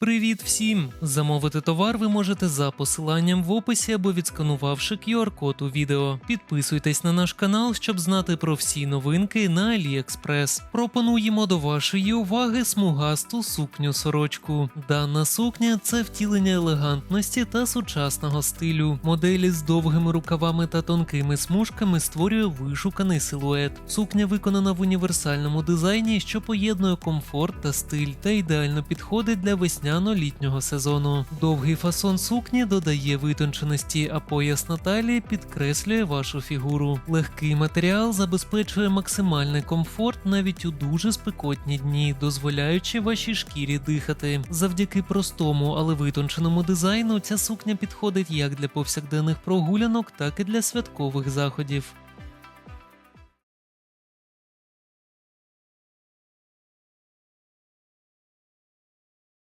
Привіт всім! Замовити товар ви можете за посиланням в описі або відсканувавши QR-код у відео. Підписуйтесь на наш канал, щоб знати про всі новинки на AliExpress. Пропонуємо до вашої уваги смугасту сукню сорочку. Дана сукня це втілення елегантності та сучасного стилю. Моделі з довгими рукавами та тонкими смужками створює вишуканий силует. Сукня виконана в універсальному дизайні, що поєднує комфорт та стиль, та ідеально підходить для весняно-літнього сезону. Довгий фасон сукні додає витонченості, а пояс на підкреслює вашу фігуру. Легкий матеріал забезпечує максимальний комфорт навіть у дуже спекотні дні, дозволяючи вашій шкірі дихати. Завдяки простому, але витонченому дизайну ця сукня підходить як для повсякденних прогулянок, так і для святкових заходів.